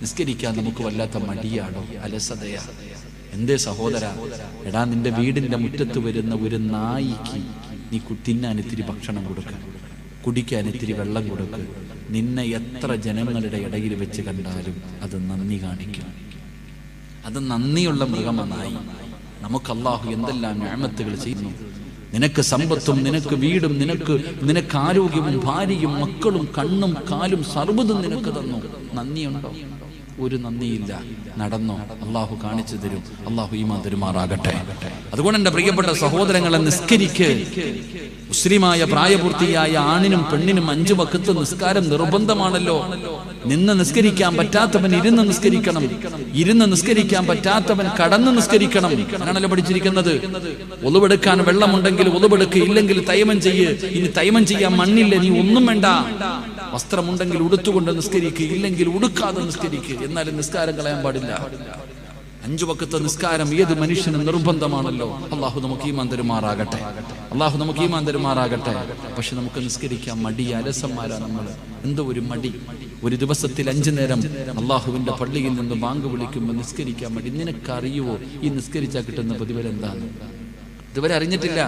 നിസ്കരിക്കാൻ നമുക്ക് വല്ലാത്ത മടിയാണോ? അലസതയാ. എന്തേ സഹോദര എടാ നിന്റെ വീടിന്റെ മുറ്റത്ത് വരുന്ന ഒരു നായിക്ക് നീ തിന്നാൻ ഇത്തിരി ഭക്ഷണം കൊടുക്ക. കുടിക്കാൻ ഇത്തിരി വെള്ളം കൊടുക്ക്. നിന്നെ എത്ര ജനങ്ങളുടെ ഇടയിൽ വെച്ച് കണ്ടാലും അത് നന്ദി കാണിക്കും. അത് നന്ദിയുള്ള മൃഗമെന്നായി നമുക്ക് അള്ളാഹു എന്തെല്ലാം ഞാമത്തുകൾ ചെയ്യുന്നു. നിനക്ക് സമ്പത്തും നിനക്ക് വീടും നിനക്ക് നിനക്ക് ആരോഗ്യവും ഭാര്യയും മക്കളും കണ്ണും കാലും സർവതും നിനക്ക് തന്നു. നന്ദിയുണ്ടോ? ഒരു നന്ദിയില്ല. നടന്നോ? അള്ളാഹു കാണിച്ചു തരും. അള്ളാഹു ഈമാൻ തരുമാറാകട്ടെ. അതുകൊണ്ട് എന്റെ പ്രിയപ്പെട്ട സഹോദരങ്ങളെ നിസ്കരിക്ക്. മുസ്ലിമായ പ്രായപൂർത്തിയായ ആണിനും പെണ്ണിനും അഞ്ചു വക്കത്ത് നിസ്കാരം നിർബന്ധമാണല്ലോ. നിന്ന് നിസ്കരിക്കാൻ പറ്റാത്തവൻ ഇരുന്ന് നിസ്കരിക്കണം. ഇരുന്ന് നിസ്കരിക്കാൻ പറ്റാത്തവൻ കടന്ന് നിസ്കരിക്കണം. അങ്ങനെയാണല്ലോ പഠിച്ചിരിക്കുന്നത്. ഒളിവെടുക്കാൻ വെള്ളമുണ്ടെങ്കിൽ ഒളിവെടുക്ക്. ഇല്ലെങ്കിൽ തൈമം ചെയ്യ്. ഇനി തൈമം ചെയ്യാൻ മണ്ണില്ല. നീ ഒന്നും വേണ്ട. വസ്ത്രമുണ്ടെങ്കിൽ ഉടുത്തുകൊണ്ട് നിസ്കരിക്കുക ഇല്ലെങ്കിൽ ഉടുക്കാതെ നിസ്കരിക്കുക എന്നാലും നിസ്കാരം കളയാൻ പാടില്ല. അഞ്ചു വക്കത്തെ നിസ്കാരം ഏത് മനുഷ്യനും നിർബന്ധമാണല്ലോ. അള്ളാഹു നമുക്ക് ഈ മന്ദിരമാറാകട്ടെ അള്ളാഹു നമുക്ക് ഈ മന്ദിരമാറാകട്ടെ പക്ഷെ നമുക്ക് നിസ്കരിക്കാൻ മടി അലസന്മാരാ നമ്മൾ എന്തോ ഒരു മടി. ഒരു ദിവസത്തിൽ അഞ്ചു നേരം അള്ളാഹുവിന്റെ പള്ളിയിൽ നിന്ന് ബാങ്ക് വിളിക്കുമ്പോൾ നിസ്കരിക്കാൻ മടി. നിനക്കറിയുവോ? ഈ നിസ്കരിച്ചാൽ കിട്ടുന്ന പ്രതിഫലം എന്താണ്? ഇതുവരെ അറിഞ്ഞിട്ടില്ല.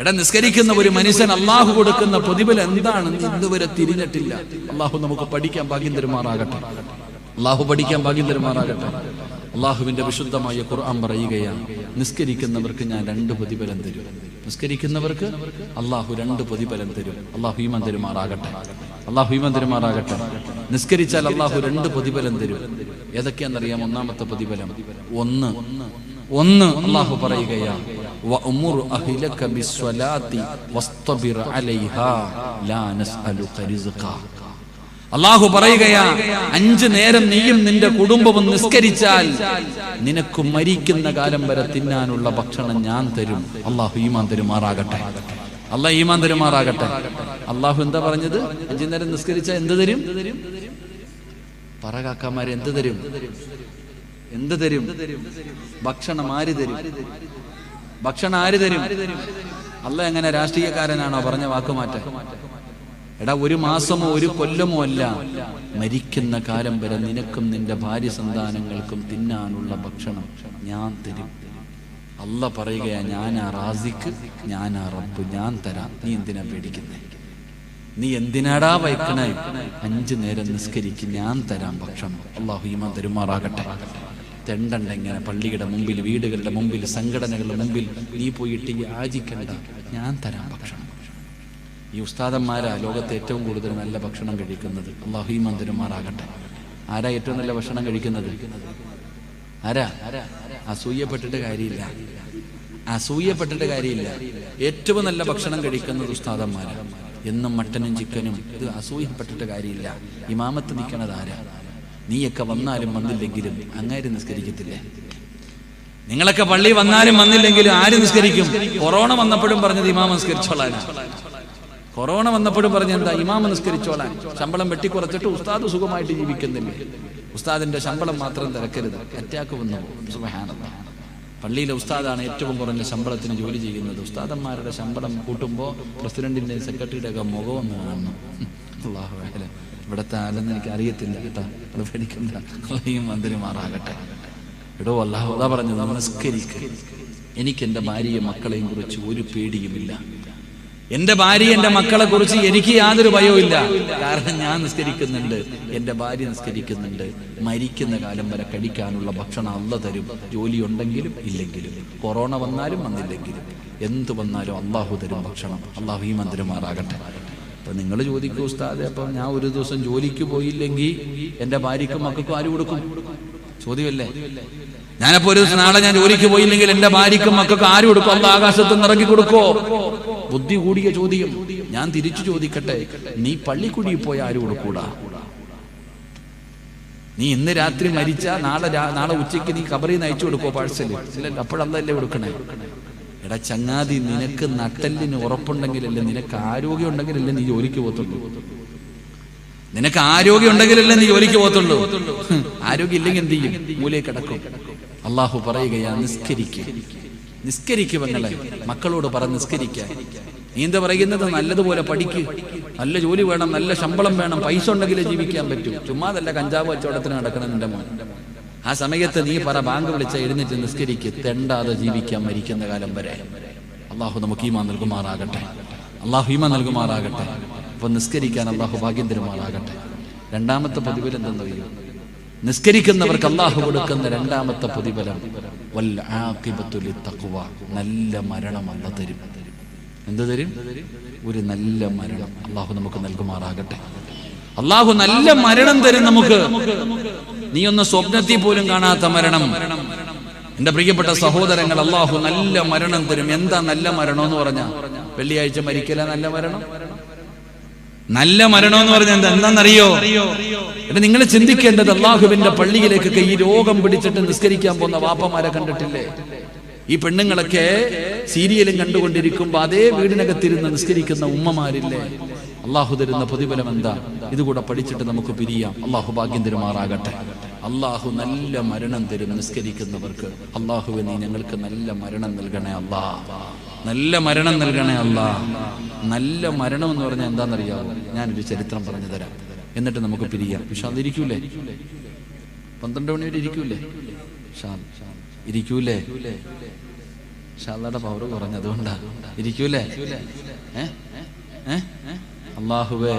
എടാ നിസ്കരിക്കുന്ന ഒരു മനുഷ്യൻ അള്ളാഹു കൊടുക്കുന്ന പ്രതിഫലം എന്താണെന്ന് ഇതുവരെ തിരിഞ്ഞിട്ടില്ല. അള്ളാഹു നമുക്ക് പഠിക്കാൻ ഭാഗ്യം തരുമാറാകട്ടെ. അള്ളാഹു പഠിക്കാൻ ഭാഗ്യം തരുമാറാകട്ടെ. അള്ളാഹുവിന്റെ വിശുദ്ധമായ ഖുർആൻ പറയുകയാണ് നിസ്കരിക്കുന്നവർക്ക് ഞാൻ രണ്ട് പ്രതിഫലം തരും. നിസ്കരിക്കുന്നവർക്ക് അള്ളാഹു രണ്ട് പ്രതിഫലം തരും. അള്ളാഹു ഈമാൻ തരുമാറാകട്ടെ. അള്ളാഹു ഈമാൻ തരുമാറാകട്ടെ. നിസ്കരിച്ചാൽ അള്ളാഹു രണ്ട് പ്രതിഫലം തരും. ഏതൊക്കെയാണെന്നറിയാം ഒന്നാമത്തെ പ്രതിഫലം. ഒന്ന്. ഒന്ന് അള്ളാഹു പറയുകയാണ് അഹിലക അലൈഹാ ലാ അള്ളാഹു പറയുകയാ അഞ്ചു നേരം നീയും നിന്റെ കുടുംബവും നിസ്കരിച്ചാൽ നിനക്ക് മരിക്കുന്ന കാലം വരെ തിന്നാനുള്ള ഭക്ഷണം ഞാൻ തരും. അള്ളാഹു ഈമാൻ തരുമാറാകട്ടെ. അള്ളാഹ് ഈമാൻ തരുമാറാകട്ടെ. അള്ളാഹു എന്താ പറഞ്ഞത്? അഞ്ചു നേരം നിസ്കരിച്ചാൽ എന്ത് തരും? പറ കാക്കാമാരെ എന്ത് തരും? എന്ത് തരും? ഭക്ഷണം ആര് തരും? ഭക്ഷണം ആര് തരും? അല്ല എങ്ങനെ രാഷ്ട്രീയക്കാരനാണോ? പറഞ്ഞ വാക്ക് മാറ്റാൻ. എടാ ഒരു മാസമോ ഒരു കൊല്ലമോ അല്ല. മരിക്കുന്ന കാലം വരെ നിനക്കും നിന്റെ ഭാര്യ സന്താനങ്ങൾക്കും തിന്നാനുള്ള ഭക്ഷണം ഞാൻ തരും. അല്ല പറയുകയാ ഞാനാ റാസിക്ക് ആ റബ്ബ് ഞാൻ തരാം. നീ എന്തിനാ പേടിക്കുന്നേ? നീ എന്തിനാടാ വയ്ക്കണേ? അഞ്ചു നേരം നിസ്കരിക്ക് ഞാൻ തരാം ഭക്ഷണം. അള്ളാഹു ഈമാൻ തരുമാറാകട്ടെ. തെണ്ടണ്ട ഇങ്ങനെ പള്ളിയുടെ മുമ്പിൽ വീടുകളുടെ മുമ്പിൽ സംഘടനകളുടെ മുമ്പിൽ നീ പോയിട്ട് യാചിക്കണ്ട ഞാൻ തരാം ഭക്ഷണം. ഈ ഉസ്താദന്മാരാ ലോകത്ത് ഏറ്റവും കൂടുതൽ നല്ല ഭക്ഷണം കഴിക്കുന്നത്. അള്ളാഹു മന്ദിരന്മാരാകട്ടെ. ആരാ ഏറ്റവും നല്ല ഭക്ഷണം കഴിക്കുന്നത്? ആരാ? അസൂയപ്പെട്ടിട്ട് കാര്യമില്ല. അസൂയപ്പെട്ടിട്ട് കാര്യമില്ല. ഏറ്റവും നല്ല ഭക്ഷണം കഴിക്കുന്നത് ഉസ്താദന്മാരാ. എന്നും മട്ടനും ചിക്കനും. ഇത് അസൂയപ്പെട്ടിട്ട് കാര്യമില്ല. ഇമാമത്ത് നിൽക്കണത് ആരാ? നീയൊക്കെ വന്നാലും വന്നില്ലെങ്കിലും അങ്ങേര് നിസ്കരിക്കത്തില്ലേ? നിങ്ങളൊക്കെ പള്ളി വന്നാലും വന്നില്ലെങ്കിലും ആര് നിസ്കരിക്കും? കൊറോണ വന്നപ്പോഴും പറഞ്ഞത് ഇമാമ നിസ്കരിച്ചോളാനാ. കൊറോണ വന്നപ്പോഴും പറഞ്ഞ എന്താ ഇമാമ നിസ്കരിച്ചോളാൻ. ശമ്പളം വെട്ടിക്കുറച്ചിട്ട് ഉസ്താദ് സുഖമായിട്ട് ജീവിക്കുന്നില്ലേ? ഉസ്താദിന്റെ ശമ്പളം മാത്രം തിരക്കരുത്. അറ്റാക്ക് വന്നു. സുബഹാനല്ലാ. പള്ളിയിലെ ഉസ്താദാണ് ഏറ്റവും കുറഞ്ഞ ശമ്പളത്തിന് ജോലി ചെയ്യുന്നത്. ഉസ്താദന്മാരുടെ ശമ്പളം കൂട്ടുമ്പോൾ പ്രസിഡന്റിന്റെ സെക്രട്ടറിയുടെ ഒക്കെ മുഖം ഒന്ന് കാണണം. ഇവിടുത്തെ ആരെന്ന് എനിക്ക് അറിയത്തില്ല കേട്ടോ. അത് പേടിക്കണ്ട. മന്ത്രിമാറാകട്ടെ എടോ അല്ലാഹു അതാ പറഞ്ഞത് നമസ്കരിക്ക് എനിക്ക് എന്റെ ഭാര്യയും മക്കളെയും കുറിച്ച് ഒരു പേടിയുമില്ല. എന്റെ ഭാര്യ എന്റെ മക്കളെ കുറിച്ച് എനിക്ക് യാതൊരു ഭയവും ഇല്ല. കാരണം ഞാൻ നിസ്കരിക്കുന്നുണ്ട്. എന്റെ ഭാര്യ നിസ്കരിക്കുന്നുണ്ട്. മരിക്കുന്ന കാലം വരെ കഴിക്കാനുള്ള ഭക്ഷണം അല്ല തരും. ജോലി ഉണ്ടെങ്കിലും ഇല്ലെങ്കിലും. കൊറോണ വന്നാലും വന്നില്ലെങ്കിലും. എന്ത് വന്നാലും അള്ളാഹു തരും ഭക്ഷണം. അള്ളാഹു ഈ മന്ദിരമാറാകട്ടെ അപ്പൊ നിങ്ങൾ ചോദിക്കൂ ഉസ്താദെ അപ്പൊ ഞാൻ ഒരു ദിവസം ജോലിക്ക് പോയില്ലെങ്കിൽ എന്റെ ഭാര്യക്കും മക്കൾക്കും ആര് കൊടുക്കും? ചോദ്യമല്ലേ? ഞാനപ്പോ ഒരു ദിവസം നാളെ ഞാൻ ജോലിക്ക് പോയില്ലെങ്കിൽ എന്റെ ഭാര്യക്കും മക്കൾക്ക് ആര് കൊടുക്കും? അല്ല ആകാശത്ത് ഇറക്കി കൊടുക്കോ ബുദ്ധി കൂടിയ ചോദ്യം. ഞാൻ തിരിച്ചു ചോദിക്കട്ടെ. നീ പള്ളിക്കുടിയിൽ പോയ ആര് കൊടുക്കൂടാ നീ ഇന്ന് രാത്രി മരിച്ച നാളെ നാളെ ഉച്ചയ്ക്ക് നീ കബറിൽ നയിച്ചു അയച്ചു കൊടുക്കോ പാഴ്സൽ അപ്പോഴല്ലേ കൊടുക്കണേ? എടാ ചങ്ങാതി നിനക്ക് നട്ടലിന് ഉറപ്പുണ്ടെങ്കിലല്ലേ നിനക്ക് ആരോഗ്യം ഉണ്ടെങ്കിലല്ലേ നീ ജോലിക്ക് പോകത്തുള്ളൂ. നിനക്ക് ആരോഗ്യം ഉണ്ടെങ്കിലല്ലേ നീ ജോലിക്ക് പോകത്തുള്ളൂ. ഹും, ആരോഗ്യം ഇല്ലെങ്കിൽ എന്ത് ചെയ്യും? മൂലയെ കിടക്കും. അള്ളാഹു പറയുകയാ നിസ്കരിക്കുക നിസ്കരിക്കുക പെങ്ങളെ മക്കളോട് പറഞ്ഞ് നിസ്കരിക്കാൻ. നീ എന്താ പറയുന്നത്? നല്ലതുപോലെ പഠിക്ക്. നല്ല ജോലി വേണം നല്ല ശമ്പളം വേണം പൈസ ഉണ്ടെങ്കിലേ ജീവിക്കാൻ പറ്റൂ. ചുമ്മാതല്ല കഞ്ചാവ് കച്ചവടത്തിന് നടക്കണം നിന്റെ മോൻ. ആ സമയത്ത് നീ പറ ബാങ്ക് വിളിച്ച എഴുന്നേറ്റ് നിസ്കരിക്ക്. തെണ്ടാതെ ജീവിക്കാൻ മരിക്കുന്ന കാലം വരെ. അള്ളാഹു നമുക്ക് ഈമാ നൽകുമാറാകട്ടെ. അള്ളാഹു ഈമാ നൽകുമാറാകട്ടെ. അപ്പൊ നിസ്കരിക്കാൻ അള്ളാഹു ഭാഗ്യം തരുമാറാകട്ടെ. രണ്ടാമത്തെ പതിവിൽ എന്തെന്നറിയോ? നിസ്കരിക്കുന്നവർക്ക് അള്ളാഹു കൊടുക്കുന്ന രണ്ടാമത്തെ പ്രതിഫലം. വൽ. നല്ല മരണം അല്ല തരും. എന്ത് തരും? ഒരു നല്ല മരണം. അള്ളാഹു നമുക്ക് നൽകുമാറാകട്ടെ. അള്ളാഹു നല്ല മരണം തരും നമുക്ക്. നീ ഒന്ന് സ്വപ്നത്തിൽ പോലും കാണാത്ത മരണം. എന്റെ പ്രിയപ്പെട്ട സഹോദരങ്ങൾ അള്ളാഹു നല്ല മരണം തരും. എന്താ നല്ല മരണം എന്ന് പറഞ്ഞ? വെള്ളിയാഴ്ച മരിക്കല നല്ല മരണം? നല്ല മരണം എന്ന് പറഞ്ഞാൽ എന്താ? എന്താണെന്നറിയോ? എന്നെ നിങ്ങൾ ചിന്തിക്കേണ്ടത് അള്ളാഹുവിന്റെ പള്ളിയിലേക്കൊക്കെ ഈ രോഗം പിടിച്ചിട്ട് നിസ്കരിക്കാൻ പോകുന്ന വാപ്പമാരെ കണ്ടിട്ടില്ലേ? ഈ പെണ്ണുങ്ങളൊക്കെ സീരിയലും കണ്ടുകൊണ്ടിരിക്കുമ്പോ അതേ വീടിനകത്തിരുന്ന് നിസ്കരിക്കുന്ന ഉമ്മമാരില്ലേ? അള്ളാഹു തരുന്ന പ്രതിഫലം എന്താ? ഇതുകൂടെ പഠിച്ചിട്ട് നമുക്ക് പിരിയാം. അള്ളാഹു ഭാഗ്യം തരുമാറാകട്ടെ. അള്ളാഹു നല്ല മരണം തരും നിസ്കരിക്കുന്നവർക്ക്. അള്ളാഹുവിനെ ഞങ്ങൾക്ക് നല്ല മരണം നൽകണേ അല്ലാ നല്ല മരണം നൽകണേ അല്ല നല്ല മരണം എന്ന് പറഞ്ഞാൽ എന്താണെന്നറിയാമോ ഞാനൊരു ചരിത്രം പറഞ്ഞു തരാം. എന്നിട്ട് നമുക്ക് പിരിയാം. പക്ഷെ അതിരിക്കൂലേ? പന്ത്രണ്ട് മണി വരെ ഇരിക്കൂലേ? ഇരിക്കൂലേ ഷാദയുടെ പവർ കുറഞ്ഞതുകൊണ്ടാ ഇരിക്കൂലേ? അള്ളാഹുവെ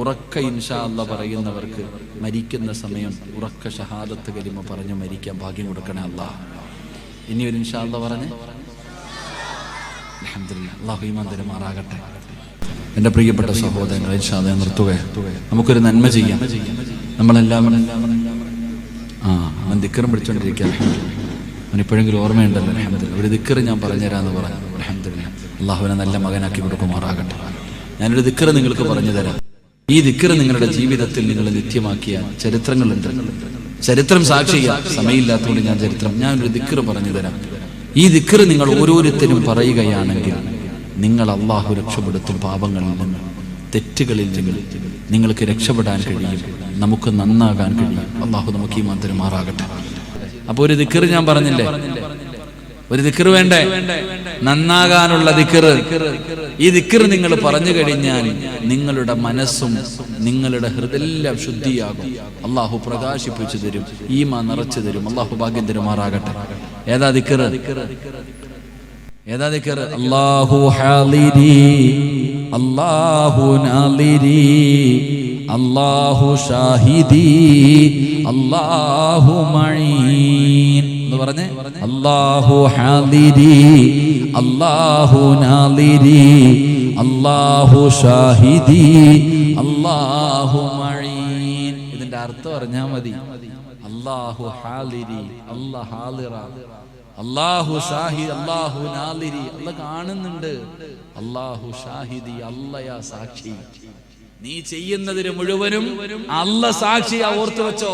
ഉറക്ക ഇൻഷാ അല്ല പറയുന്നവർക്ക് മരിക്കുന്ന സമയം ഉറക്ക ഷഹാദത്ത് കരിമ പറഞ്ഞു മരിക്കാൻ ഭാഗ്യം കൊടുക്കണേ അല്ലാ ഇനി ഒരു ഇൻഷാ അല്ല പറഞ്ഞ്? അൽഹംദുലില്ലാ. അള്ളാഹു ഈമാൻ തരുമാറാകട്ടെ എന്റെ പ്രിയപ്പെട്ട സഹോദരങ്ങൾ ഇൻഷാ അല്ലാ നിർത്തുക നമുക്കൊരു നന്മ ചെയ്യാം. നമ്മളെല്ലാം ആ അവൻ ദിക്കറും പിടിച്ചോണ്ടിരിക്കുക അവനിപ്പോഴെങ്കിലും ഓർമ്മയുണ്ടല്ലോ അലഹമ്മദില്ല ഒരു ദിക്കറ് ഞാൻ പറഞ്ഞുതരാന്ന് പറഞ്ഞു അലഹമ്മദില്ല അള്ളാഹുവിനെ നല്ല മകനാക്കി കൊടുക്കുമാറാകട്ടെ. ഞാനൊരു ദിക്കറ് നിങ്ങൾക്ക് പറഞ്ഞു തരാം ഈ ദിക്കറ് നിങ്ങളുടെ ജീവിതത്തിൽ നിങ്ങൾ നിത്യമാക്കിയ ചരിത്രങ്ങളുണ്ട്. ചരിത്രം സാക്ഷിയ. സമയമില്ലാത്തതുകൊണ്ട് ഞാൻ ചരിത്രം ഞാനൊരു ദിക്കറ് പറഞ്ഞു തരാം ഈ ദിക്കർ നിങ്ങൾ ഓരോരുത്തരും പറയുകയാണെങ്കിൽ നിങ്ങൾ അള്ളാഹു രക്ഷപ്പെടുത്തും പാപങ്ങളിൽ നിന്ന് തെറ്റുകളിൽ നിന്ന് നിങ്ങൾക്ക് രക്ഷപ്പെടാൻ കഴിയും നമുക്ക് നന്നാകാൻ കഴിയും. അള്ളാഹു നമുക്ക് ഈ മന്ത്രി മാറാകട്ടെ. അപ്പൊ ഒരു ദിക്കർ ഞാൻ പറഞ്ഞില്ലേ? ഒരു ദിക്കർ വേണ്ടേ? നന്നാകാനുള്ള ദിക്കർ ഈ ദിക്കർ നിങ്ങൾ പറഞ്ഞു കഴിഞ്ഞാൽ നിങ്ങളുടെ മനസ്സും നിങ്ങളുടെ ഹൃദയെല്ലാം ശുദ്ധിയാകും. അള്ളാഹു പ്രകാശിപ്പിച്ചു തരും ഈമ നിറച്ചു തരും. അള്ളാഹു ഭാഗ്യം തരുമാറാകട്ടെ. ഏതാ ദിക്കറ്? ഏതാ ദിക്കറ്? അല്ലാഹു ഹാലിരി അല്ലാഹു നാലിരി അല്ലാഹു ഷാഹിദി അല്ലാഹു മഴീൻ എന്ന് പറഞ്ഞ്? അല്ലാഹു ഹാലിരി അല്ലാഹു നാലിരി അല്ലാഹു ഷാഹിദി അല്ലാഹു മഴീൻ ഇതിന്റെ അർത്ഥം അറിഞ്ഞാ മതി. അല്ലാഹു ഹാലിരി അല്ലാ ഹാലിറ. അള്ളാഹു ഷാഹി അള്ളാഹു നാലിരി. അല്ല കാണുന്നുണ്ട്. അള്ളാഹു ഷാഹിദി അല്ലയാ സാക്ഷി. നീ ചെയ്യുന്നതിന് മുഴുവനും അല്ല സാക്ഷിയാ ഓർത്തു വെച്ചോ.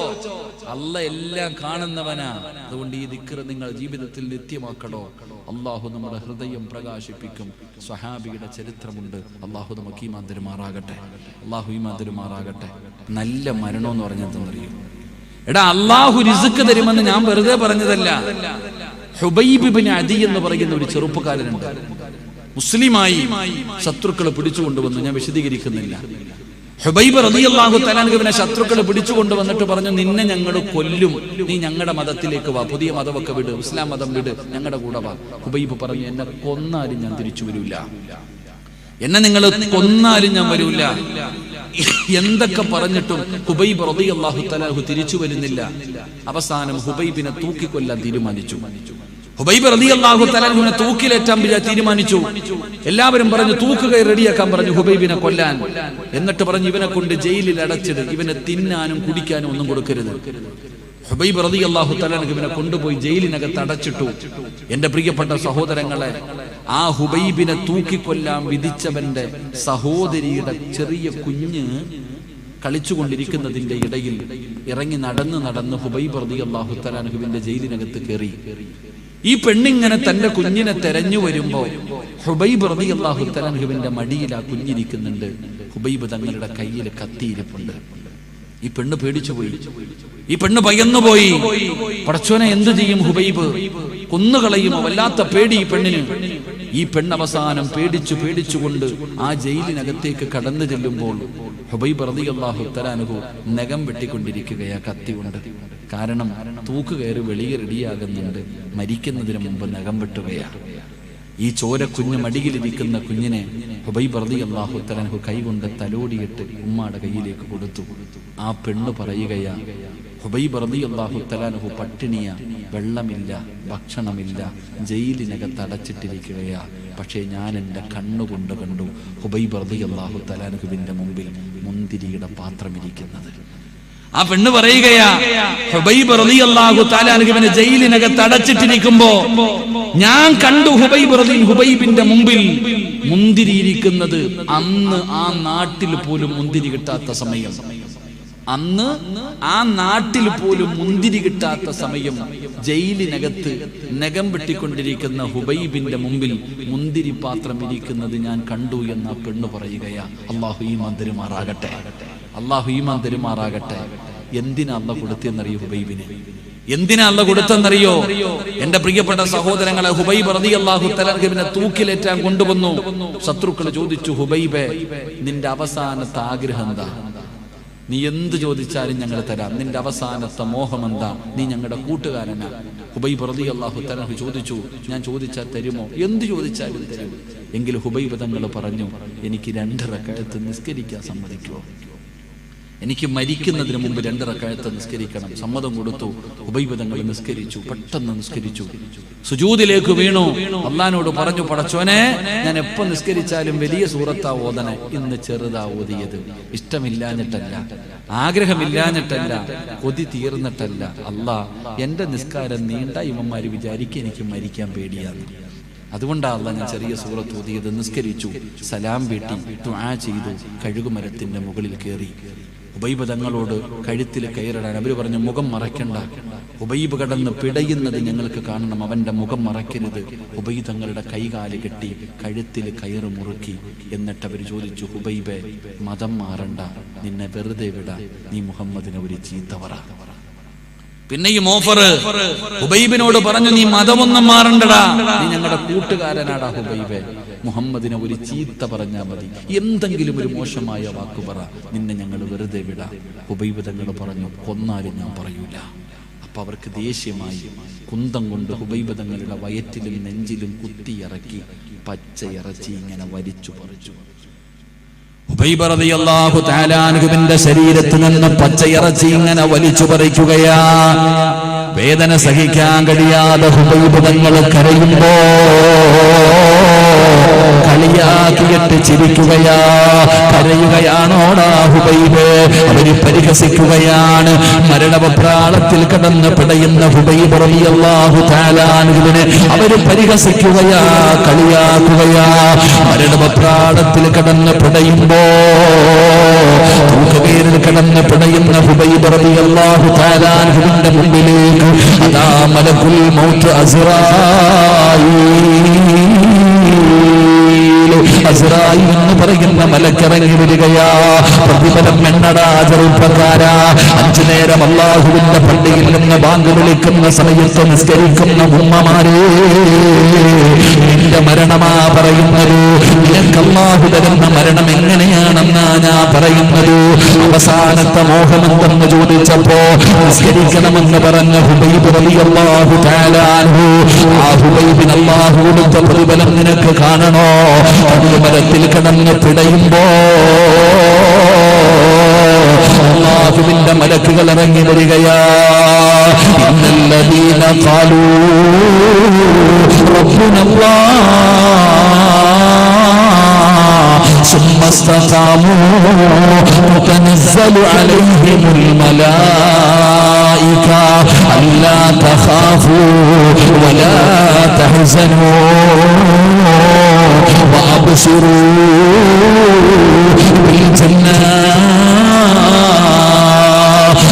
അല്ല എല്ലാം കാണുന്നവനാ. അതുകൊണ്ട് ഈ ദിക്കർ നിങ്ങൾ ജീവിതത്തിൽ നിത്യമാക്കണോ? അള്ളാഹു നമ്മുടെ ഹൃദയം പ്രകാശിപ്പിക്കും. സ്വഹാബിയുടെ ചരിത്രമുണ്ട്. അള്ളാഹു നമുക്ക് ഈ മാതിരുമാറാകട്ടെ അള്ളാഹു ഈ മാതിരുമാറാകട്ടെ നല്ല മരണം എന്ന് പറഞ്ഞാൽ തന്നറിയും എടാ അള്ളാഹു രിസുക്ക് തരുമെന്ന് ഞാൻ വെറുതെ പറഞ്ഞതല്ല. ഹുബൈബ് അതി എന്ന് പറയുന്ന ഒരു ചെറുപ്പക്കാരനുണ്ട്. മുസ്ലിമായി ശത്രുക്കളെ പിടിച്ചുകൊണ്ടുവന്നു ഞാൻ വിശദീകരിക്കുന്നില്ല. ഹുബൈബ് റബിയല്ലാഹു തലാൻഹുവിനെ ശത്രുക്കളെ പിടിച്ചുകൊണ്ടുവന്നിട്ട് പറഞ്ഞു നിന്നെ ഞങ്ങൾ കൊല്ലും. നീ ഞങ്ങളുടെ മതത്തിലേക്ക് വാ. പുതിയ മതമൊക്കെ വിട്. ഇസ്ലാം മതം വിട്. ഞങ്ങളുടെ കൂടെ വാ. ഹുബൈബ് പറഞ്ഞു എന്നെ കൊന്നാലും ഞാൻ തിരിച്ചു വരില്ല എന്നെ നിങ്ങൾ കൊന്നാലും ഞാൻ വരൂല. എന്തൊക്കെ പറഞ്ഞിട്ടും ഹുബൈബ് റളിയല്ലാഹു തലാഹു തിരിച്ചു വരുന്നില്ല. അവസാനം ഹുബൈബിനെ തൂക്കിക്കൊല്ലാൻ തീരുമാനിച്ചു. ഹുബൈബ് അള്ളാഹു തലാഹുവിനെ തൂക്കിലേറ്റാൻ തീരുമാനിച്ചു. എല്ലാവരും പറഞ്ഞു തൂക്കുകൈ റെഡിയാക്കാൻ പറഞ്ഞു ഹുബൈബിനെ കൊല്ലാൻ. എന്നിട്ട് പറഞ്ഞു ഇവനെ കൊണ്ട് ജയിലിൽ അടച്ചിട്. ഇവനെ തിന്നാനും കുടിക്കാനും ഒന്നും കൊടുക്കരുത്. ഹുബൈബ് റബി അള്ളാഹു തലാഹുവിനെ കൊണ്ടുപോയി ജയിലിനകത്ത് അടച്ചിട്ടു. എന്റെ പ്രിയപ്പെട്ട സഹോദരങ്ങളെ ആ ഹുബൈബിനെ തൂക്കിക്കൊല്ലാൻ വിധിച്ചവന്റെ സഹോദരിയുടെ ചെറിയ കുഞ്ഞ് കളിച്ചുകൊണ്ടിരിക്കുന്നതിന്റെ ഇടയിൽ ഇറങ്ങി നടന്ന് നടന്ന് ഹുബൈബ് റതി അള്ളാഹു തലാഹുവിന്റെ ജയിലിനകത്ത് കയറി ഈ പെണ്ണിങ്ങനെ തന്റെ കുഞ്ഞിനെ തെരഞ്ഞു വരുമ്പോ ഹുബൈബ് റതി അള്ളാഹു മടിയിൽ ആ കുഞ്ഞിരിക്കുന്നുണ്ട്. ഹുബൈബ് തങ്ങളുടെ കയ്യിൽ കത്തിയിരിപ്പുണ്ട്. ഈ പെണ്ണ് പേടിച്ചു പോയി. ഈ പെണ്ണ് പയ്യന്നുപോയി പടച്ചോനെ എന്തു ചെയ്യും ഹുബൈബ്? കൊന്നുകളയുമോ? വല്ലാത്ത പേടി ഈ പെണ്ണിന്. ഈ പെണ്ണവസാനം പേടിച്ചു പേടിച്ചുകൊണ്ട് ആ ജയിലിനകത്തേക്ക് കടന്നു ചെല്ലുമ്പോൾ ഹുബൈബ് റളിയല്ലാഹു തആലാഹു നഖം വെട്ടിക്കൊണ്ടിരിക്കുകയാ കത്തി കൊണ്ട് കാരണം തൂക്കുകയറി വെളിയെ റെഡിയാകുന്നുണ്ട്. മരിക്കുന്നതിന് മുമ്പ് നഖം വെട്ടുകയാ. ഈ ചോര കുഞ്ഞ് മടിയിലിരിക്കുന്ന കുഞ്ഞിനെ ഹുബൈബ് റളിയല്ലാഹു തആലാഹു കൈകൊണ്ട് തലോടിയിട്ട് ഉമ്മാടെ കയ്യിലേക്ക് കൊടുത്തു. ആ പെണ്ണ് പറയുകയാ ഹുബൈബ് റളിയല്ലാഹു തആലാഹു പട്ടിണിയ. വെള്ളമില്ല ഭക്ഷണമില്ല ജയിലിനകത്ത് അടച്ചിട്ടിരിക്കുകയാ. പക്ഷേ ഞാൻ എന്റെ കണ്ണുകൊണ്ട് കണ്ടു ഹുബൈബ് റബി അള്ളാഹു തആലാഹുവിന്റെ മുമ്പിൽ മുന്തിരിയുടെ പാത്രം ഇരിക്കുന്നത് ആ പെണ്ണ് പറയുകയാ ഹുബൈബ് തആലാഹുവിനെ ജയിലിനകത്ത് അടച്ചിട്ടിരിക്കുമ്പോ ഞാൻ കണ്ടു ഹുബൈബ് റളി ഹുബൈബിന്റെ മുമ്പിൽ മുന്തിരി ഇരിക്കുന്നത് അന്ന് ആ നാട്ടിൽ പോലും മുന്തിരി കിട്ടാത്ത സമയം. അന്ന് ആ നാട്ടിൽ പോലും മുന്തിരി കിട്ടാത്ത സമയം ജയിലിനകത്ത് നഖം വെട്ടിക്കൊണ്ടിരിക്കുന്ന ഹുബൈബിന്റെ മുമ്പിൽ മുന്തിരി പാത്രം ഇരിക്കുന്നത് ഞാൻ കണ്ടു എന്ന് ആ പെണ്ണ് പറയുകയാ അള്ളാഹു ഈ മന്ദിരമാറാകട്ടെ അള്ളാഹു ഈ മന്ദിരമാറാകട്ടെ എന്തിനാ അല്ല കൊടുത്തെന്നറിയോ ഹുബൈബിനെ? എന്തിനാ അല്ല കൊടുത്തെന്നറിയോ എന്റെ പ്രിയപ്പെട്ട സഹോദരങ്ങളെ ഹുബൈബ് റതി അള്ളാഹു തലഹിബിനെ തൂക്കിലേറ്റാൻ കൊണ്ടുവന്നു. ശത്രുക്കൾ ചോദിച്ചു ഹുബൈബെ നിന്റെ അവസാനത്തെ ആഗ്രഹം എന്താ? നീ എന്ത് ചോദിച്ചാലും ഞങ്ങൾ തരാം. നിന്റെ അവസാനത്തെ മോഹം എന്താ നീ ഞങ്ങളുടെ കൂട്ടുകാരനാ. ഹുബൈബ് റതി അള്ളാഹു തലഹു ചോദിച്ചു ഞാൻ ചോദിച്ചാൽ തരുമോ? എന്ത് ചോദിച്ചാലും തരും. എങ്കിൽ ഹുബൈബ് തങ്ങൾ പറഞ്ഞു എനിക്ക് രണ്ടര കഴുത്ത് നിസ്കരിക്കാൻ സമ്മതിക്കുമോ എനിക്ക് മരിക്കുന്നതിന് മുമ്പ് രണ്ടിറക്കാഴത്ത് നിസ്കരിക്കണം. സമ്മതം കൊടുത്തു. ഉപയോഗങ്ങൾ നിസ്കരിച്ചു. പെട്ടെന്ന് നിസ്കരിച്ചു. സുജൂതിലേക്ക് വീണു. അള്ളഹാനോട് പറഞ്ഞു പടച്ചോനെ ഞാൻ എപ്പോ നിസ്കരിച്ചാലും വലിയ സൂറത്താ ഓതന ഇന്ന് ചെറുതാ ഓതിയത്. ഇഷ്ടമില്ലാഞ്ഞിട്ടല്ല. ആഗ്രഹമില്ലാഞ്ഞിട്ടല്ല. കൊതി തീർന്നിട്ടല്ല. അല്ലാ എന്റെ നിസ്കാരം നീണ്ട ഇവന്മാര് വിചാരിക്കും എനിക്ക് മരിക്കാൻ പേടിയാണ്. അതുകൊണ്ടാണ് ഞാൻ ചെറിയ സൂറത്ത് ഓതിയത്. നിസ്കരിച്ചു. സലാം വീട്ടി. ചെയ്തു. കഴുകുമരത്തിന്റെ മുകളിൽ കയറി ഉബൈബ് തങ്ങളോട് കഴുത്തിൽ കയറിടാൻ അവർ പറഞ്ഞു മുഖം മറയ്ക്കണ്ട. ഉബൈബ് കടന്ന് പിടയുന്നത് ഞങ്ങൾക്ക് കാണണം. അവന്റെ മുഖം മറയ്ക്കരുത്. ഉബൈ തങ്ങളുടെ കൈകാൽ കെട്ടി കഴുത്തിൽ കയറ് മുറുക്കി. എന്നിട്ട് അവർ ചോദിച്ചു ഹുബൈബെ മതം മാറണ്ട. നിന്നെ വെറുതെ വിട. നീ മുഹമ്മദിനെ ഒരു ചീത്ത പറ. പിന്നെയും ഓഫർ ഹുബൈബിനോട് പറഞ്ഞു നീ മതമൊന്നും മാറണ്ടടാ. നീ ഞങ്ങളുടെ കൂട്ടുകാരനാടാ ഹുബൈബെ. മുഹമ്മദിനെ ഒരു ചീത്ത പറഞ്ഞാൽ മതി. എന്തെങ്കിലും ഒരു മോശമായ വാക്ക് പറ. നിന്നെ ഞങ്ങൾ വെറുതെ വിടാ. ഹുബൈബ് തങ്ങൾ പറഞ്ഞു കൊന്നാലും ഞാൻ പറയൂല. അപ്പൊ അവർക്ക് ദേഷ്യമായി. കുന്തം കൊണ്ട് ഹുബൈബ് തങ്ങളുടെ വയറ്റിലും നെഞ്ചിലും കുത്തിയിറക്കി പച്ച ഇറച്ചി ഇങ്ങനെ വലിച്ചു പറിച്ചു. ശരീരത്തിൽ നിന്ന് പച്ചയിറച്ചി ഇങ്ങനെ വലിച്ചു പറിക്കുകയാ വേദന സഹിക്കാൻ കഴിയാതെ ഹുബൈബ് തങ്ങൾ കരയുമ്പോ കളിയാക്കിയിട്ട് ചിരിക്കുകയാ. കരയുകയാണോടാ ഹുബൈബ്? അവർ പരിഹസിക്കുകയാണ്. മരണപ്രാളത്തിൽ കടന്ന് പിടയുന്ന ഹുബൈബ് റളിയല്ലാഹു താലാനുവിനെ അവർ പരിഹസിക്കുകയാ കളിയാക്കുകയാ. മരണപ്രാളത്തിൽ കടന്ന് പിടയുമ്പോ തൂക്കുകേരിൽ കടന്ന് പിടയുന്ന ഹുബൈബ് മുമ്പിലേക്ക് അതാ മലകുൽ മൗത്ത് അസ്റായീൽ അസ്രായി എന്ന് പറയുന്ന മലക്കിറങ്ങി വരികയാ. പ്രതിഫലം എണ്ണടാ ചെറുപ്പക്കാരാ അഞ്ചു നേരം അള്ളാഹുവിന്റെ പള്ളിയിൽ നിന്ന് ബാങ്ക് വിളിക്കുന്ന സമയത്ത് നിസ്കരിക്കുന്ന ഉമ്മമാരെ നിന്റെ മരണമാ പറയുന്നത്. നിനക്ക് അള്ളാഹു തരുന്ന മരണം എങ്ങനെയാണെന്നാ ഞാൻ പറയുന്നത്. അവസാനത്തെ മോഹമെന്തെന്ന് ചോദിച്ചപ്പോ നിസ്കരിക്കണമെന്ന് പറഞ്ഞ ഹുബൈബ് റളിയല്ലാഹു തആല അൻഹു അള്ളാഹു കൊടുത്ത പ്രതിഫലം നിനക്ക് കാണണോ? മരത്തിൽ കിടന്ന് പിടയുമ്പോ അള്ളാഹുവിന്റെ മലക്കുകൾ ഇറങ്ങി വരികയാ. ഇന്നല്ലദീന ഖാലൂ റബ്ബുനല്ലാഹ് ثم استقاموا تتنزل عليهم الملائكة ألا تخافوا ولا تحزنوا. وأبشروا بالجنة.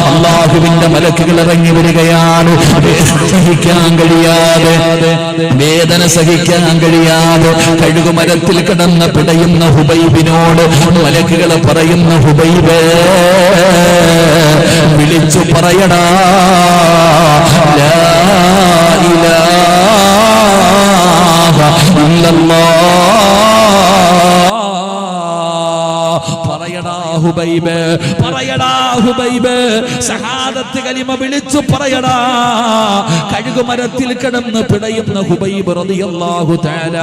അള്ളാഹുവിന്റെ മലക്കുകൾ ഇറങ്ങി വരികയാണ്. സഹിക്കാൻ കഴിയാതെ വേദന സഹിക്കാൻ കഴിയാതെ കഴുകുമരത്തിൽ കിടന്ന് പിടയുന്ന ഹുബൈബിനോട് മലക്കുകൾ പറയുന്ന ഹുബൈബ് വിളിച്ചു പറയടാ ലാ ഇലാഹ ഇല്ലല്ലാഹ് പറയടാ ഹുബൈബ് പറയടാ ഹുബൈബ്. സഹാദത്ത് കലിമ വിളിച്ചു പറയടാ. കഴുകുമരത്തിൽ കിടന്ന് പിടയുന്ന ഹുബൈബ് റളിയല്ലാഹു തആല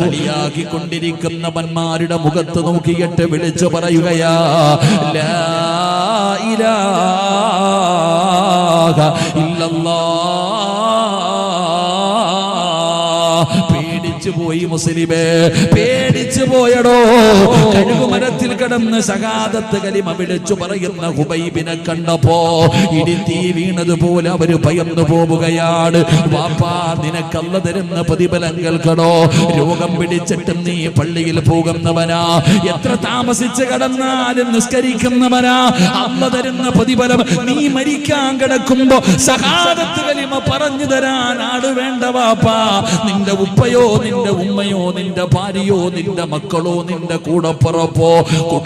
കളിയാക്കി കൊണ്ടിരിക്കുന്ന മന്മാരുടെ മുഖത്ത് നോക്കിയിട്ട് വിളിച്ചു പറയുകയാ ലാ ഇലാഹ ഇല്ലല്ലാഹ്. പേടിച്ചു പോയി മുസ്ലിമേ പേടിച്ചു പോയടോ. കിടന്ന് സകാദത്ത് കലിമ വിളിച്ചു പറയുന്ന ഹുബൈബിനെ കണ്ടപ്പോ ഇടിത്തീ വീണതുപോലെ അവർ ഭയന്നു പോവുകയാണ്. വാപ്പാ നിനക്കല്ല തരുന്ന പ്രതിഫലം കേൾക്കണോ? രോഗം പിടിച്ചിട്ട് നീ പള്ളിയിൽ പോകുന്നവനാ. എത്ര താമസിച്ച് കടന്നാലും നിസ്കരിക്കുന്നവനാ. അല്ല തരുന്ന പ്രതിഫലം നീ മരിക്കാൻ കിടക്കുമ്പോ സഹാദത്ത് കലിമ പറഞ്ഞു തരാൻ ആട് വേണ്ട വാപ്പാ. നിന്റെ ഉപ്പയോ നിന്റെ ഉമ്മയോ നിന്റെ ഭാര്യയോ നിന്റെ മക്കളോ നിന്റെ കൂടപ്പുറപ്പോ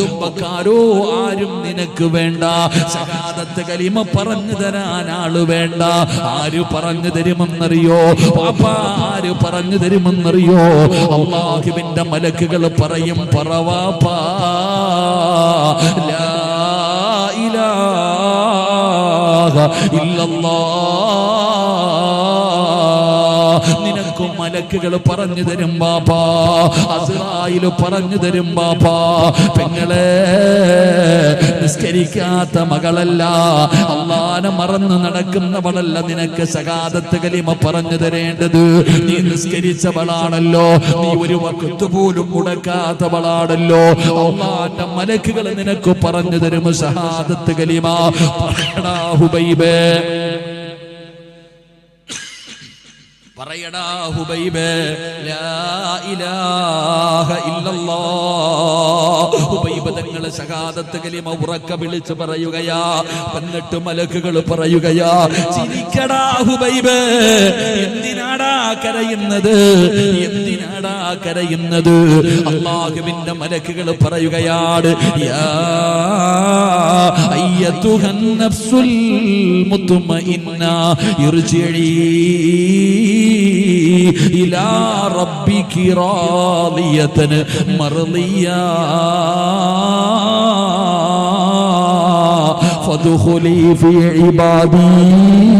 കുടുംബക്കാരോ ആരും നിനക്ക് വേണ്ട. സഹാദത്ത് കലിമ പറഞ്ഞു തരാൻ ആൾ വേണ്ട. ആര് പറഞ്ഞു തരുമെന്നറിയോ? പാപ്പ ആര് പറഞ്ഞു തരുമെന്നറിയോ? അള്ളാഹുവിന്റെ മലക്കുകൾ പറയും പറവാപ്പാ ലാ ഇലാഹ ഇല്ലല്ലാഹ് നിനക്കും മലക്കുകൾ പറഞ്ഞു തരും ബാപ്പാ. അസ്രായിൽ പറഞ്ഞു തരും ബാപ്പാ. പെങ്ങളെ നിസ്കരിക്കാത്ത മകളല്ല. അള്ളാനെ മറന്ന് നടക്കുന്നവളല്ല നിനക്ക് സകാദത്ത് കലിമ പറഞ്ഞു തരേണ്ടത്. നീ നിസ്കരിച്ചവളാണല്ലോ. നീ ഒരു വക്കത്ത് പോലും മുടക്കാത്തവളാണല്ലോ. അള്ളാന്റെ മലക്കുകൾ നിനക്ക് പറഞ്ഞു തരും ഷഹാദത്ത് കലിമ. പറയടാ ഹുബൈബേ. പറയടാ ഹുബൈബേ ലാ ഇലാഹ ഇല്ലല്ലാഹ്. ഹുബൈബ് തങ്ങളെ സകാദത്ത് കലിമ ഉറക്ക വിളിച്ച് പറയുകയാ എന്നിട്ട് മലക്കുകൾ പറയുകയാ ചിരിക്കടാ ഹുബൈബ് എന്തിനാടാ കരയുന്നത്? എന്തിനാടാ കരയുന്നത്? അള്ളാഹുവിന്റെ മലക്കുകൾ പറയുകയാണ് യാ അയ്യത്തുഹൻ നഫ്സുൽ മുത്മഇന്ന ഇർജിഇ إلى ربك راضية مرضية. فادخلي في عبادي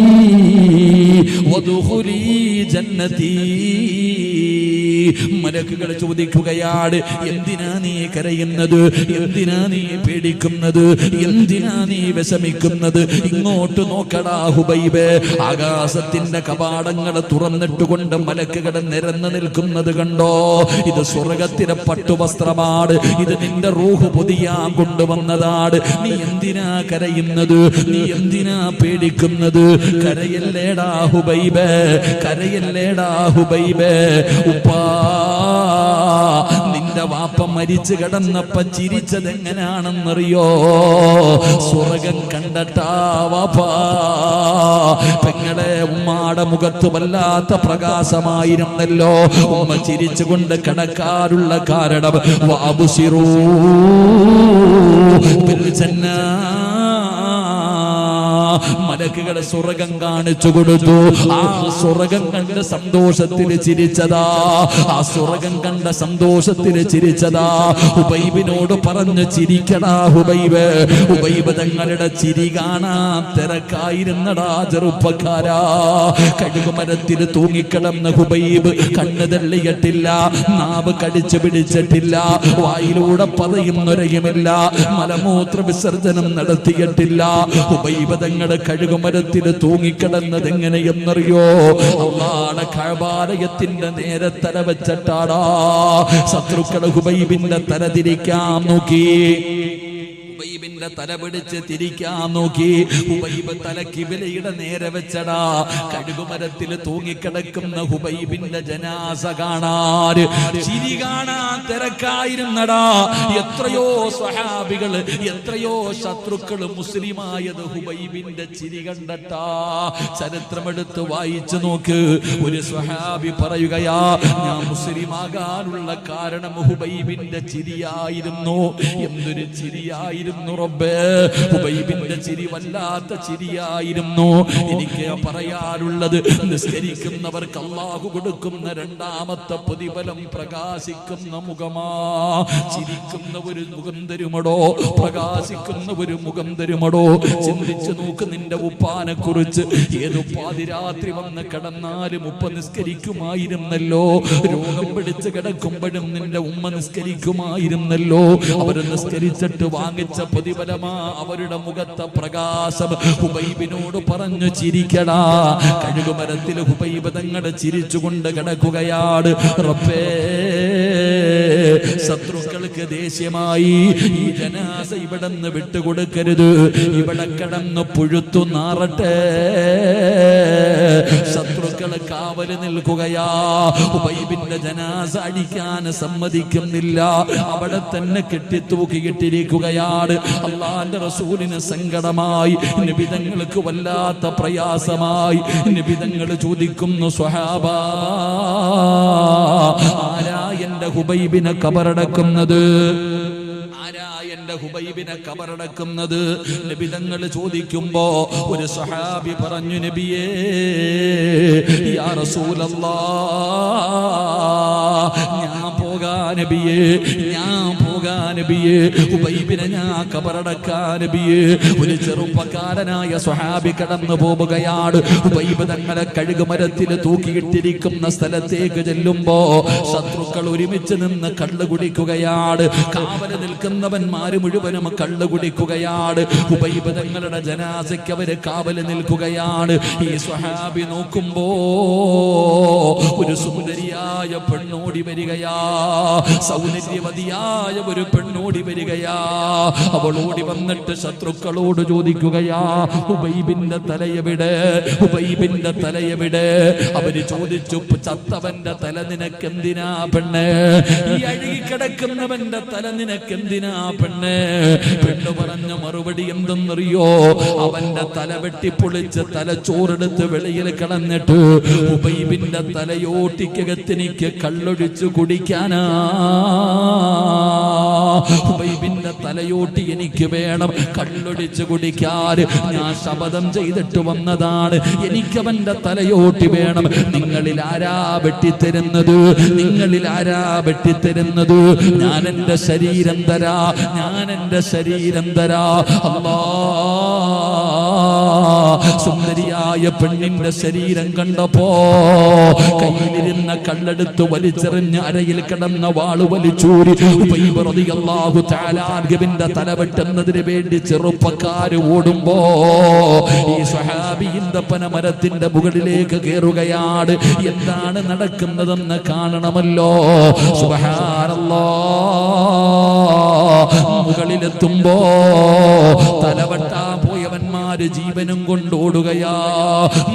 وادخلي جنتي മലക്കുകൾ ചോദിക്കുകയാണ് എന്തിനാ നീ കരയുന്നത് എന്തിനാ നീ പേടിക്കുന്നത് എന്തിനാ നീ വിഷമിക്കുന്നത് ഇങ്ങോട്ട് നോക്കടാ ഹുബൈബേ ആകാശത്തിന്റെ കവാടങ്ങൾ തുറന്നിട്ടുകൊണ്ട് മലക്കുകൾ നിരന്നു നിൽക്കുന്നത് കണ്ടോ ഇത് സ്വർഗത്തിലെ പട്ടുവസ്ത്രമാണ് ഇത് നിന്റെ റൂഹ് പൊതിയാൻ കൊണ്ടുവന്നതാണ് നീ എന്തിനാ കരയുന്നത് നീ എന്തിനാ പേടിക്കുന്നത്? കരയല്ലേടാ ഹുബൈബ കരയല്ലേടാ ഹുബൈബ. ഉപ്പാ നിന്റെ വാപ്പ മരിച്ചു കിടന്നപ്പ ചിരിച്ചത് എങ്ങനെയാണെന്നറിയോ സ്വർഗം കണ്ടട്ടാ വാപ്പാ. പെങ്ങളെ ഉമ്മാടെ മുഖത്ത് വല്ലാത്ത പ്രകാശമായിരുന്നല്ലോ. ഉമ്മ ചിരിച്ചുകൊണ്ട് കിടക്കാറുള്ള കാരണം വാബുസിറൂ ma മലക്കുകളെ സ്വർഗം കാണിച്ചു കൊടുത്തു. ആ സ്വർഗം കണ്ട സന്തോഷത്തിൽ ചിരിച്ചതാ. ആ സ്വർഗം കണ്ട സന്തോഷത്തിൽ ചിരിച്ചതാ. ഹുബൈബിനോട് പറഞ്ഞു ചിരിക്കടാ ഹുബൈബ്. ഹുബൈബ് തങ്ങളുടെ ചിരി കാണാൻ തിരക്കായിരുന്നടാ ചെറുപ്പക്കാരാ. കഴുകുമരത്തിൽ തൂങ്ങിക്കിടന്ന ഹുബൈബ് കണ്ണ് തള്ളിയിട്ടില്ല നാവ് കടിച്ചു പിടിച്ചിട്ടില്ല വായിലൂടെ പറയുന്നൊരയുമില്ല മലമൂത്ര വിസർജനം നടത്തിയിട്ടില്ല. ഹുബൈബ് തങ്ങളുടെ കഴുകുമരത്തിൽ തൂങ്ങിക്കിടന്നത് എങ്ങനെയെന്നറിയോ അള്ളാടെ കഴബാലയത്തിന്റെ നേരെ തല വെച്ചിട്ടാടാ. ശത്രുക്കൾ ഹുബൈബിന്റെ തല തിരിക്കാൻ നോക്കി. ഹുബൈബിന്റെ തല പിടിച്ച് തിരിക്കാൻ നോക്കി. ഹുബൈബ് തല കിബിലയുടെ നേരെ വെച്ചടാ. കഴുകുമരത്തിൽ തൂങ്ങിക്കിടക്കുന്ന ഹുബൈബിന്റെ ജനാസ കാണാൻ ചിരി കാണാൻ തിരക്കായിരുന്നടാ. എത്രയോ സ്വഹാബികൾ എത്രയോ ശത്രുക്കൾ മുസ്ലിമായത് ഹുബൈബിന്റെ ചിരി കണ്ടട്ടാ. ചരിത്രമെടുത്ത് വായിച്ചു നോക്ക്. ഒരു സ്വഹാബി പറയുകയാ ഞാൻ മുസ്ലിമാകാനുള്ള കാരണം ഹുബൈബിന്റെ ചിരിയായിരുന്നു. എന്തൊരു ചിരിയായിരുന്നു റബ്ബേ ഹുബൈബിന്റെ ചിരി വല്ലാത്ത ചിരിയായിരുന്നു. എനിക്ക് പറയാറുള്ളത് നിസ്കരിക്കുന്നവർക്ക് അള്ളാഹു കൊടുക്കുന്ന രണ്ടാമത്തെ പ്രതിഫലം പ്രകാശിക്കുന്ന മുഖമാ. ചിരിക്കുന്ന ഒരു മുഖം തരുമടോ? പ്രകാശിക്കുന്ന ഒരു മുഖം തരുമടോ? ചിന്തിച്ചു നോക്ക് നിന്റെ ഉപ്പാനെ കുറിച്ച് ഏത് പാതിരാത്രി വന്ന് കിടന്നാലും ഉപ്പ നിസ്കരിക്കുമായിരുന്നല്ലോ. രോഗം പിടിച്ച് കിടക്കുമ്പോഴും നിന്റെ ഉമ്മ നിസ്കരിക്കുമായിരുന്നല്ലോ. അവർ നിസ്കരിച്ചിട്ട് വാങ്ങിച്ച പ്രതിഫലമാ അവരുടെ മുഖത്തെ പ്രകാശം ഹുബൈബിനോട് പറഞ്ഞു ചിരിക്കടാ. കഴുകുമരത്തിൽ ഹുബൈബ് തങ്ങളെ ചിരിച്ചുകൊണ്ട് കിടക്കുകയാണ്. റബ്ബേ. ശത്രുക്കൾക്ക് ദേഷ്യമായി ഈ ജനാസ ഇവിടെ നിന്ന് വിട്ടുകൊടുക്കരുത്. ഇവിടെ കിടന്ന് പുഴുത്തു നാറട്ടെ. ശത്രുക്കൾ കാവൽ നിൽക്കുകയാ. ഉബൈബിന്റെ ജനാസ അടിക്കാൻ സമ്മതിക്കുന്നില്ല. അവിടെ തന്നെ കെട്ടിത്തൂക്കിയിട്ടിരിക്കുകയാണ് അള്ളാന്റെ റസൂലിന് സങ്കടമായി. നിബിതങ്ങൾക്ക് വല്ലാത്ത പ്രയാസമായി. നിബിതങ്ങൾ ചോദിക്കുന്നു സ്വഹാബ എന്റെ ഹുബൈബിനെ കബറടക്കുന്നത്? ആരാ എന്റെ ഹുബൈബിനെ കബറടക്കുന്നത്? നബിതങ്ങൾ ചോദിക്കുമ്പോ ഒരു സഹാബി പറഞ്ഞു നബിയേ യാ റസൂലല്ലാ ഞാൻ പോകാ നബിയേ ഞാൻ നബിയേ. ഹുബൈബിനെ ഞാൻ കബറടക്കാൻ നബിയെ. ഒരു ചെറുപ്പക്കാരനായ സ്വഹാബി കടന്നു പോവുകയാണ്. ഉബൈബ് തങ്ങളെ കഴുകുമരത്തിൽ തൂക്കിയിട്ടിരിക്കുന്ന സ്ഥലത്തേക്ക് ചെല്ലുമ്പോ ശത്രുക്കൾ ഒരുമിച്ച് നിന്ന് കള്ളു കുടിക്കുകയാണ്. കാവൽ നിൽക്കുന്നവന്മാര് മുഴുവനും കള്ളു കുടിക്കുകയാണ്. ഉബൈബ് തങ്ങളുടെ ജനാസയ്ക്ക് അവർ കാവൽ നിൽക്കുകയാണ്. ഈ സ്വഹാബി നോക്കുമ്പോ ഒരു സുന്ദരിയായ പെണ്ണോടി വരികയാ. സൗന്ദര്യവതിയായ ഒരു പെണ്ണോടി വരികയാ. അവൾ ഓടി വന്നിട്ട് ശത്രുക്കളോട് ചോദിക്കുകയാ ഉബൈബിന്റെ തലയെവിടെ ഉബൈബിന്റെ തലയെവിടെ അവർ ചോദിച്ചു ചത്തവന്റെ തല നിനക്കെന്തിനാ പെണ്ണ്? ഈ അഴുകി കിടക്കുന്നവന്റെ തല നിനക്കെന്തിനാ പെണ്ണ്? പെണ്ണ് പറഞ്ഞ മറുപടി എന്തെന്നറിയോ? അവന്റെ തല വെട്ടിപ്പൊളിച്ച് തലച്ചോറെടുത്ത് വെളിയിൽ കളഞ്ഞിട്ട് ഉബൈബിന്റെ തലയോട്ടിക്കകത്തിനിക്ക് കള്ളൊഴിച്ചു കുടിക്കാനാ. ഉബൈബിന്റെ തലയോട്ടി എനിക്ക് വേണം. കള്ളൊടിച്ച് കുടിക്കാൻ ഞാൻ ശപഥം ചെയ്തിട്ട് വന്നതാണ്. എനിക്കവന്റെ തലയോട്ടി വേണം. നിങ്ങളിൽ ആരാ വെട്ടിത്തരുന്നത്? നിങ്ങളിൽ ആരാ വെട്ടിത്തരുന്നത്? ഞാൻ എന്റെ ശരീരം തരാ. ഞാൻ എന്റെ ശരീരം തരാ. അല്ലാ. സുന്ദരിയായ പെണ്ണിന്റെ ശരീരം കണ്ടപ്പോ കയ്യിലിരുന്ന കള്ളെടുത്ത് വലിച്ചെറിഞ്ഞ് അരയിൽ കിടന്ന വാൾ വലിച്ചൂരി. റളിയല്ലാഹു തആല തല വെട്ടുന്നതിന് വേണ്ടി ചെറുപ്പക്കാര് ഓടുമ്പോ ഈ സ്വഹാബി പനമരത്തിന്റെ മരത്തിന്റെ മുകളിലേക്ക് കയറുകയാണ് എന്താണ് നടക്കുന്നതെന്ന് കാണണമല്ലോ? സുബ്ഹാനല്ലാ. മുകളിലെത്തുമ്പോ തലവെട്ടാൻ പോയവന്മാര് ജീവനും കൊണ്ടോടുകയാ.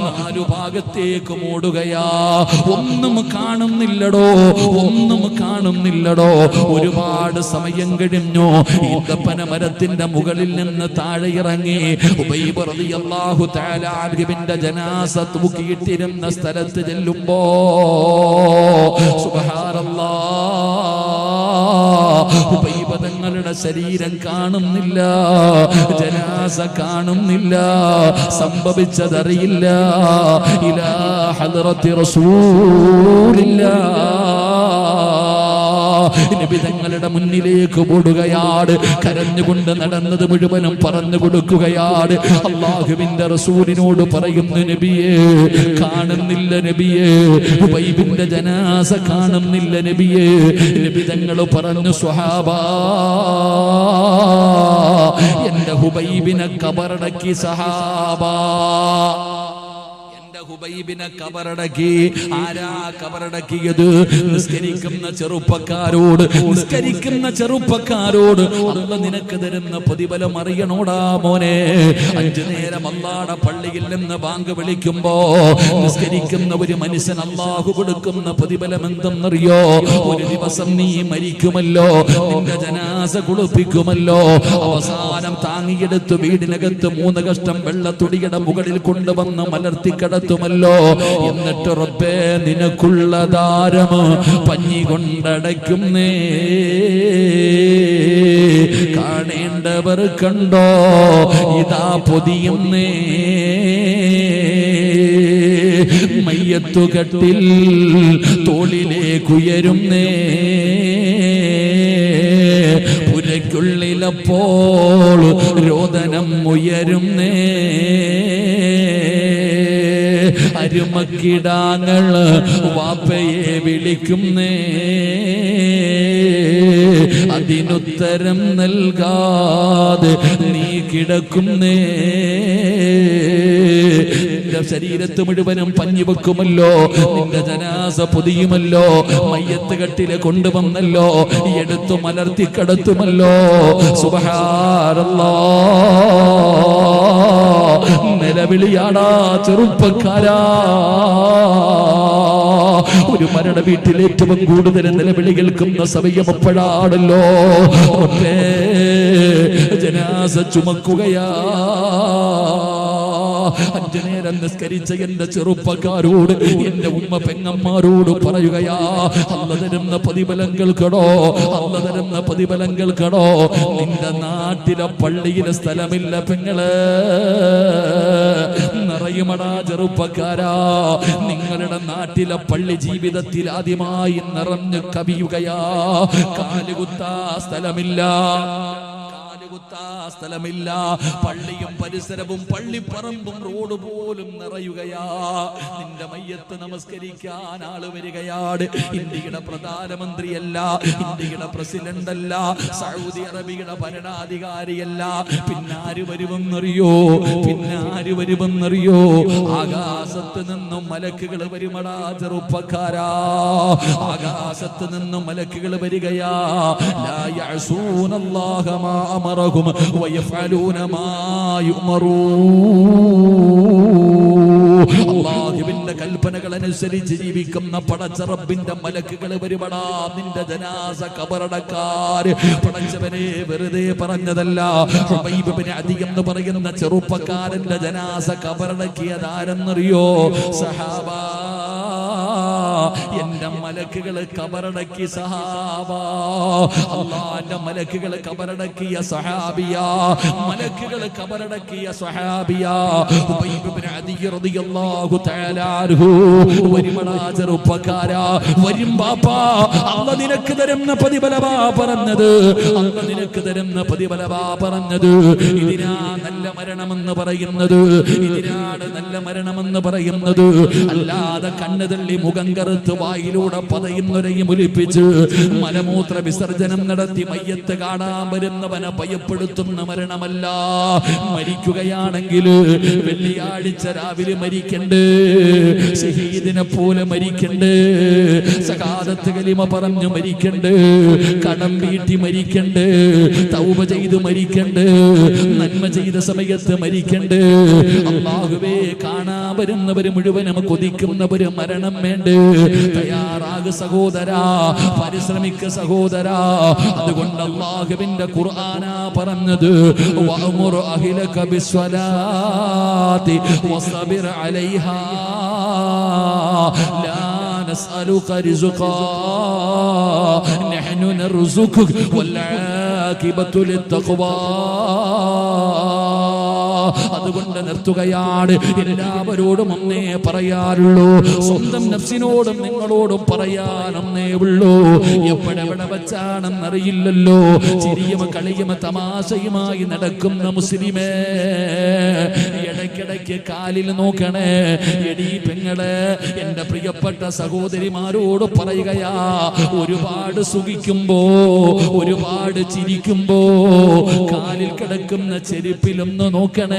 നാലു ഭാഗത്തേക്കും ഓടുകയാ ഒന്നും കാണുന്നില്ലടോ ഒന്നും കാണുന്നില്ലടോ. ഒരുപാട് സമയം കഴിഞ്ഞു. ഈന്തപ്പന മരത്തിന്റെ മുകളിൽ നിന്ന് താഴെ ഇറങ്ങി. റളിയല്ലാഹു തആല ജനാസ തൂക്കിയിട്ടിരുന്ന സ്ഥലത്ത് ചെല്ലുമ്പോ സുബ്ഹാനല്ലാഹ് ഉബൈബ് തങ്ങളുടെ ശരീരം കാണുന്നില്ല ജനാസ കാണുന്നില്ല സംഭവിച്ചതറിയില്ല. ഇലാ ഹലറത്തി റസൂലില്ലാ. നിബിതങ്ങളുടെ മുന്നിലേക്ക് ഓടുകയാണ് കരഞ്ഞുകൊണ്ട് നടന്നത് മുഴുവനും പറഞ്ഞു കൊടുക്കുകയാണ്. അള്ളാഹുവിന്റെ റസൂലിനോട് പറയുന്നു നബിയെ കാണുന്നില്ല നബിയെ. ഉബൈബിന്റെ ജനാസ കാണുന്നില്ല നബിയെ. നിബിതങ്ങൾ പറഞ്ഞു സ്വഹാബ എന്റെ ഹുബൈബിനെ കബറടക്കി സഹാബാ ഹുബൈബിനെ കബറടക്കി. ആരാ കബറടക്കിയത്? നിസ്കരിക്കുന്ന ചെറുപ്പക്കാരോട് നിസ്കരിക്കുന്ന ചെറുപ്പക്കാരോട് അല്ല നിനക്ക് തരുന്ന പ്രതിഫലം അറിയണോടാ മോനെ. അഞ്ചു നേരം അല്ലാടെ പള്ളിയിൽ നിന്ന് ബാങ്ക് വിളിക്കുമ്പോ നിസ്കരിക്കുന്ന ഒരു മനുഷ്യൻ അള്ളാഹു കൊടുക്കുന്ന പ്രതിഫലം എന്തെന്നറിയോ? ഒരു ദിവസം നീ മരിക്കുമല്ലോ നിന്റെ ജനാസ കുളിപ്പിക്കുമല്ലോ. അവസാനം താങ്ങിയെടുത്ത് വീടിനകത്ത് മൂന്ന് കഷ്ടം വെള്ളത്തുടിയുടെ മുകളിൽ കൊണ്ടുവന്ന് മലർത്തി കിടത്തുമല്ലോ എന്നിട്ട് റബ്ബേ നിനക്കുള്ള ദാരം പഞ്ഞി കൊണ്ടടയ്ക്കുന്നേ കാണേണ്ടവർ കണ്ടോ? ഇതാ പൊതിയുന്നേ മയ്യത്തുകട്ടിൽ തോളിലേക്കുയരുന്നേ പുരയ്ക്കുള്ളിലപ്പോൾ രോദനം ഉയരുന്നേ അരുമക്കിടാങ്ങൾ വാപ്പയെ വിളിക്കുന്നേ. അതിനുത്തരം നൽകാതെ നീ കിടക്കുന്നേ. നിന്റെ ശരീരത്ത് മുഴുവനും പഞ്ഞു വെക്കുമല്ലോ നിന്റെ ജനാസ പൊതിയുമല്ലോ. മയ്യത്ത് കെട്ടിലെ കൊണ്ടുവന്നല്ലോ. എടുത്തു മലർത്തി കടത്തുമല്ലോ. സുബഹാരല്ലാ നിലവിളിയാടാ ചെറുപ്പക്കാരാ. ഒരു മരണ വീട്ടിൽ ഏറ്റവും കൂടുതൽ നിലവിളി കേൾക്കുന്ന സമയം എപ്പോഴാണല്ലോ ജനാസ ചുമക്കുകയാ. അഞ്ചു നിസ്കരിച്ച എന്റെ ചെറുപ്പക്കാരോട് എന്റെ ഉമ്മ പെങ്ങന്മാരോട് പറയുകയാ അല്ല തരുന്ന പ്രതിഫലം കേൾക്കണോ അല്ല തരുന്ന പ്രതിഫലം കേൾക്കണോ നിന്റെ നാട്ടിലെ പള്ളിയിലെ സ്ഥലമില്ല പെങ്ങൾ. നിറയുമടാ ചെറുപ്പക്കാരാ നിങ്ങളുടെ നാട്ടിലെ പള്ളി ജീവിതത്തിൽ ആദ്യമായി നിറഞ്ഞു കവിയുകയാ. കാലുകുത്താ സ്ഥലമില്ല. സ്ഥലമില്ല. പള്ളിയും പരിസരവും പള്ളിപ്പറമ്പും റോഡ് പോലും നിറയുകയാ. നിന്റെ മയ്യത്ത് നമസ്കരിക്കാൻ ആൾ വരികയാണ്. ഇന്ത്യയുടെ പ്രധാനമന്ത്രിയല്ല ഇന്ത്യയുടെ പ്രസിഡന്റ് അല്ല സൗദി അറേബ്യയുടെ ഭരണാധികാരിയല്ല. പിന്നാര് വരുമെന്നറിയോ? പിന്നാര് വരുമെന്നറിയോ? ആകാശത്ത് നിന്നും മലക്കുകൾ വരുമടാ ചെറുപ്പക്കാരാ. ആകാശത്ത് നിന്നും മലക്കുകൾ വരികയാ. അമറഹും വയഫഅലൂന മാ യുമറൂൻ അല്ലാഹുവിന്റെ കൽപ്പനകൾ അനുസരിച്ച് ജീവിക്കുന്ന പടച്ചറബിന്റെ മലക്കുകൾ വരുമടാ നിന്റെ ജനാസ കബറടക്കാര് പടച്ചവനെ വെറുതെ പറഞ്ഞതല്ല. അദി എന്ന് പറയുന്ന ചെറുപ്പക്കാരന്റെ ജനാസ കബറടക്കിയതാരെന്നറിയോ സഹാബാ. എന്റെ മലക്കുകൾ കബറടക്കി സഹാബ. അള്ളാന്റെ മലക്കുകൾ കബറടക്കിയ സഹാബിയ. മലക്കുകൾ കബറടക്കിയ സഹാബിയ. നിനക്ക് തരുന്ന പ്രതിഫലവാ പറഞ്ഞത്. അന്ന് നിനക്ക് തരുന്ന പ്രതിഫലവാ പറഞ്ഞത്. ഇതിനാ നല്ല മരണമെന്ന് പറയുന്നത്. ഇതിനാണ് നല്ല മരണമെന്ന് പറയുന്നത്. അല്ലാതെ കണ്ണു തള്ളി മുഖം കറുത്ത് വായിലൂടെ പതയുന്നൊരയും ഒലിപ്പിച്ച് മലമൂത്ര വിസർജനം നടത്തി മയ്യത്ത് കാണാൻ വരുന്നവനെ ഭയപ്പെടുത്തുന്ന മരണമല്ല. മരിക്കുകയാണെങ്കിൽ വെള്ളിയാഴ്ച രാവിലെ മരിക്കണ്ട് ഷഹീദിനെ പോലെ മരിക്കണ്ട് സകാലത്ത് കലിമ പറഞ്ഞു മരിക്കണ്ട് കടം വീട്ടി മരിക്കണ്ട് തൗപ ചെയ്ത് മരിക്കണ്ട് നന്മ ചെയ്ത സമയത്ത് മരിക്കണ്ട്. അള്ളാഹുവേ കാണാൻ വരുന്നവര് മുഴുവനും കൊതിക്കുന്നവര് മരണം വേണ്ട. തയ്യാറാകു സഹോദരാ പരിശ്രമിക്ക സഹോദരാ അതുകൊണ്ട് അള്ളാഹുവിന്റെ ഖുർആനാ പറഞ്ഞത് വഅമുർ അഹ്ലക ബിസ്വലാത്തി വസ്ബിർ അലൈഹാ ലാ نسألك رزقا نحن نرزقك والعاقبة للتقوى അതുകൊണ്ട് നിർത്തുകയാണ്. എല്ലാവരോടും അന്നേ പറയാറുള്ളൂ സ്വന്തം നഫ്സിനോടും നിങ്ങളോടും പറയാൻ അന്നേ ഉള്ളൂ. എപ്പോഴെവിടെ വച്ചാണെന്നറിയില്ലല്ലോ. ചിരിയും കളിയും തമാശയുമായി നടക്കുന്ന മുസ്ലിമേ ഇടയ്ക്കിടയ്ക്ക് കാലിൽ നോക്കണേ. എടീ പെങ്ങളെ എന്റെ പ്രിയപ്പെട്ട സഹോദരിമാരോട് പറയുകയാ. ഒരുപാട് സുഖിക്കുമ്പോ ഒരുപാട് ചിരിക്കുമ്പോ കാലിൽ കിടക്കുന്ന ചെരുപ്പിലൊന്ന് നോക്കണേ.